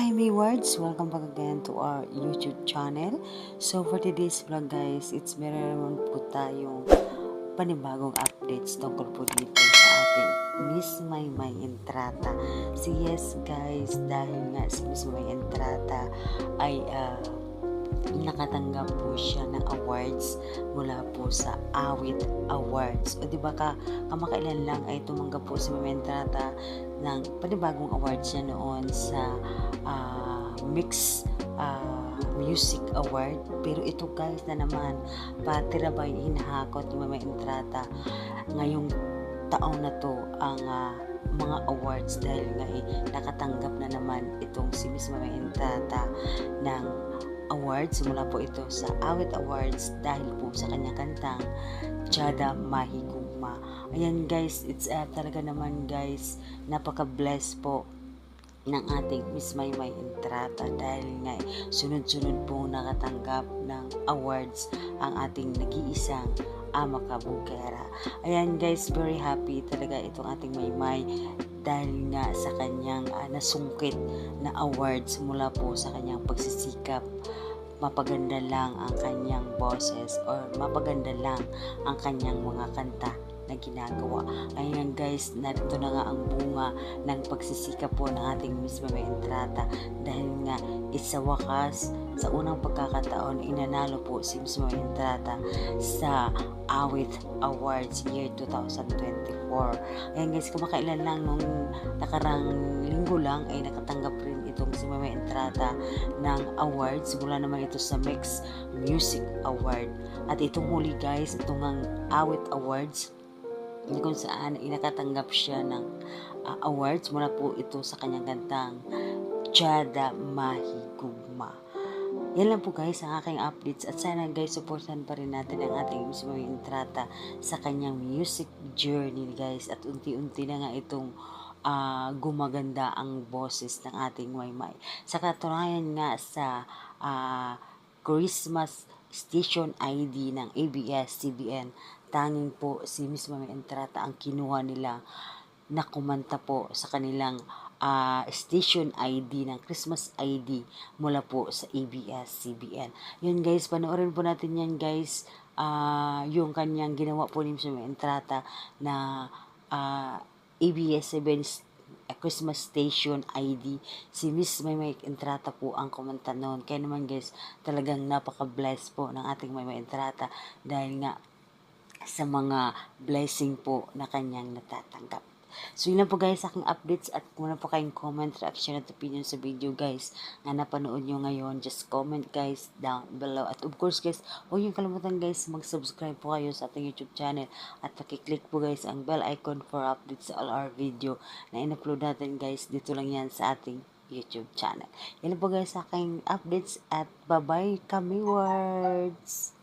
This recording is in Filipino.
Hi, my words! Welcome back again to our YouTube channel. So, for today's vlog guys, it's meron naman po tayong panibagong updates tungkol po dito sa ating Miss Maymay Entrata. So, yes guys, dahil nga si Miss Maymay Entrata ay uh, nakatanggap po siya ng awards mula po sa Awit Awards. O di ba ka kamakailan lang ay tumanggap po si Mama Entrata ng panibagong awards niya noon sa ah, Mix ah, Music Award. Pero ito guys na naman, patirabay hinahakot ni Mama Entrata ngayong taon na to ang ah, mga awards dahil nga eh, nakatanggap na naman itong si Miss Mama Entrata ng awards mula po ito sa Awit Awards dahil po sa kanyang kantang Chada Mahigugma. Ayan guys, it's uh, talaga naman guys, napaka-bless po ng ating Miss Maymay Entrata dahil nga eh, sunod-sunod po nakatanggap ng awards ang ating nag-iisang ama kabugera. Ayan guys, very happy talaga itong ating Maymay dahil nga sa kanyang ah, nasungkit na awards mula po sa kanyang pagsisikap. Mapaganda lang ang kanyang boses or mapaganda lang ang kanyang mga kanta na ginagawa. Ayan guys, narito na nga ang bunga ng pagsisikap po ng ating Miss Mama Entrata dahil nga isa wakas sa unang pagkakataon inanalo po si Miss Mama Entrata sa Awit Awards year 2024. Ayan guys, kumakailan lang nung nakarang linggo lang ay nakatanggap rin itong si Mama Entrata ng awards mula naman ito sa Mix Music Award. At itong huli guys, itong ang Awit Awards kung saan inakatanggap siya ng ah, awards mula po ito sa kanyang kantang Chada Mahigugma. Yan lang po guys ang aking updates at sana guys supportan pa rin natin ang ating Miss Mami Entrata sa kanyang music journey guys at unti-unti na nga itong ah, gumaganda ang boses ng ating Maymay. Sa katunayan nga sa ah, Christmas Station ID ng ABS-CBN, tanging po si Miss Mami Entrata ang kinuha nila na kumanta po sa kanilang ah, station ID ng Christmas ID mula po sa ABS-CBN. Yun guys, panoorin po natin yan guys. Ah, yung kanyang ginawa po ni Miss Mami Entrata na ah, ABS-CBN a Christmas Station ID. Si Miss Maymay Entrata po ang kumanta noon. Kaya naman guys, talagang napaka-bless po ng ating Maymay Entrata dahil nga sa mga blessing po na kanyang natatanggap. So yun lang po guys aking updates at kung po kayong comment, reaction at opinion sa video guys na napanood nyo ngayon, just comment guys down below. At of course guys, huwag yung kalimutan guys mag-subscribe po kayo sa ating YouTube channel at pakiclick po guys ang bell icon for updates sa all our video na in-upload natin guys. Dito lang yan sa ating YouTube channel. Yan po guys aking updates at bye-bye kami words!